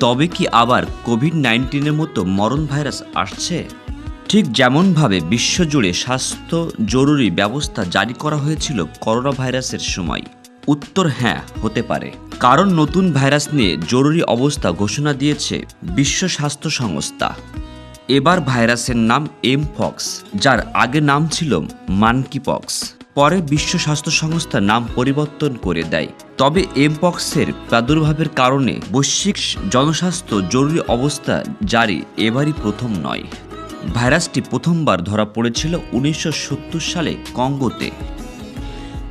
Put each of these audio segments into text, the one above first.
তবে কি আবার কোভিড নাইন্টিনের মতো মরণ ভাইরাস আসছে? ঠিক যেমনভাবে বিশ্বজুড়ে স্বাস্থ্য জরুরি ব্যবস্থা জারি করা হয়েছিল করোনা ভাইরাসের সময়। উত্তর হ্যাঁ হতে পারে। কারণ নতুন ভাইরাস নিয়ে জরুরি অবস্থা ঘোষণা দিয়েছে বিশ্ব স্বাস্থ্য সংস্থা। এবার ভাইরাসের নাম এমফক্স যার আগে নাম ছিল মানকিপক্স পরে বিশ্ব স্বাস্থ্য সংস্থা নাম পরিবর্তন করে দেয়। তবে এমপক্সের প্রাদুর্ভাবের কারণে বৈশ্বিক জনস্বাস্থ্য জরুরি অবস্থা জারি এবারই প্রথম নয়। ভাইরাসটি প্রথমবার ধরা পড়েছিল উনিশশো সত্তর সালে কঙ্গোতে।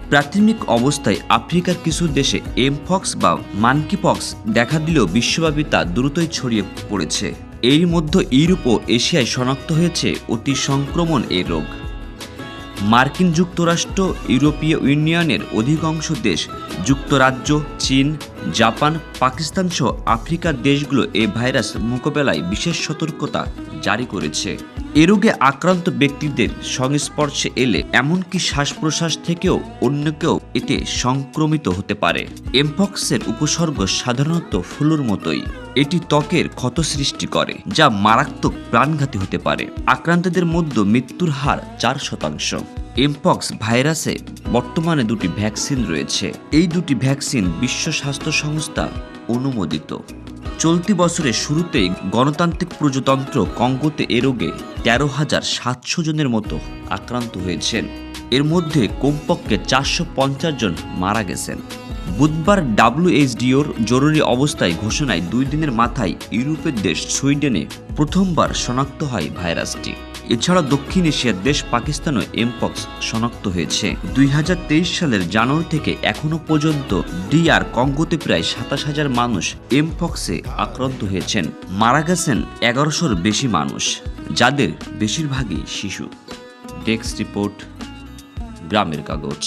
প্রাথমিক অবস্থায় আফ্রিকার কিছু দেশে এমফক্স বা মানকিপক্স দেখা দিলেও বিশ্বব্যাপী তা দ্রুতই ছড়িয়ে পড়েছে। এরই মধ্যে ইউরোপ ও এশিয়ায় শনাক্ত হয়েছে অতি সংক্রমণ এই রোগ। মার্কিন যুক্তরাষ্ট্র ইউরোপীয় ইউনিয়নের অধিকাংশ দেশ যুক্তরাজ্য চীন জাপান, পাকিস্তান সহ আফ্রিকার দেশগুলো এই ভাইরাস মোকাবেলায় বিশেষ সতর্কতা জারি করেছে। এ রোগে আক্রান্ত ব্যক্তিদের সংস্পর্শে এলে এমনকি শ্বাস প্রশ্বাস থেকেও অন্য কেউ এতে সংক্রমিত হতে পারে। এমপক্সের উপসর্গ সাধারণত ফ্লুর মতোই। এটি ত্বকের ক্ষত সৃষ্টি করে, যা মারাত্মক প্রাণঘাতী হতে পারে। আক্রান্তদের মধ্যে মৃত্যুর হার চার শতাংশ। এমপক্স ভাইরাসে বর্তমানে দুটি ভ্যাকসিন রয়েছে। এই দুটি ভ্যাকসিন বিশ্ব স্বাস্থ্য সংস্থা অনুমোদিত। চলতি বছরের শুরুতেই গণতান্ত্রিক প্রজাতন্ত্র কঙ্গোতে এ রোগে তেরো হাজার সাতশো জনের মতো আক্রান্ত হয়েছেন। এর মধ্যে কমপক্ষে চারশো পঞ্চাশ জন মারা গেছেন। বুধবার ডাব্লিউএইচডিওর জরুরি অবস্থায় ঘোষণায় দুই দিনের মাথায় ইউরোপের দেশ সুইডেনে প্রথমবার শনাক্ত হয় ভাইরাসটি। এছাড়া দক্ষিণ এশিয়ার দেশ পাকিস্তানও এমপক্স শনাক্ত হয়েছে। দুই হাজার তেইশ সালের জানুয়ারি থেকে এখনও পর্যন্ত ডিআর কঙ্গোতে প্রায় সাতাশ হাজার মানুষ এমপক্সে আক্রান্ত হয়েছেন। মারা গেছেন এগারোশোর বেশি মানুষ, যাদের বেশিরভাগই শিশু। ডেস্ক রিপোর্ট, গ্রামের কাগজ।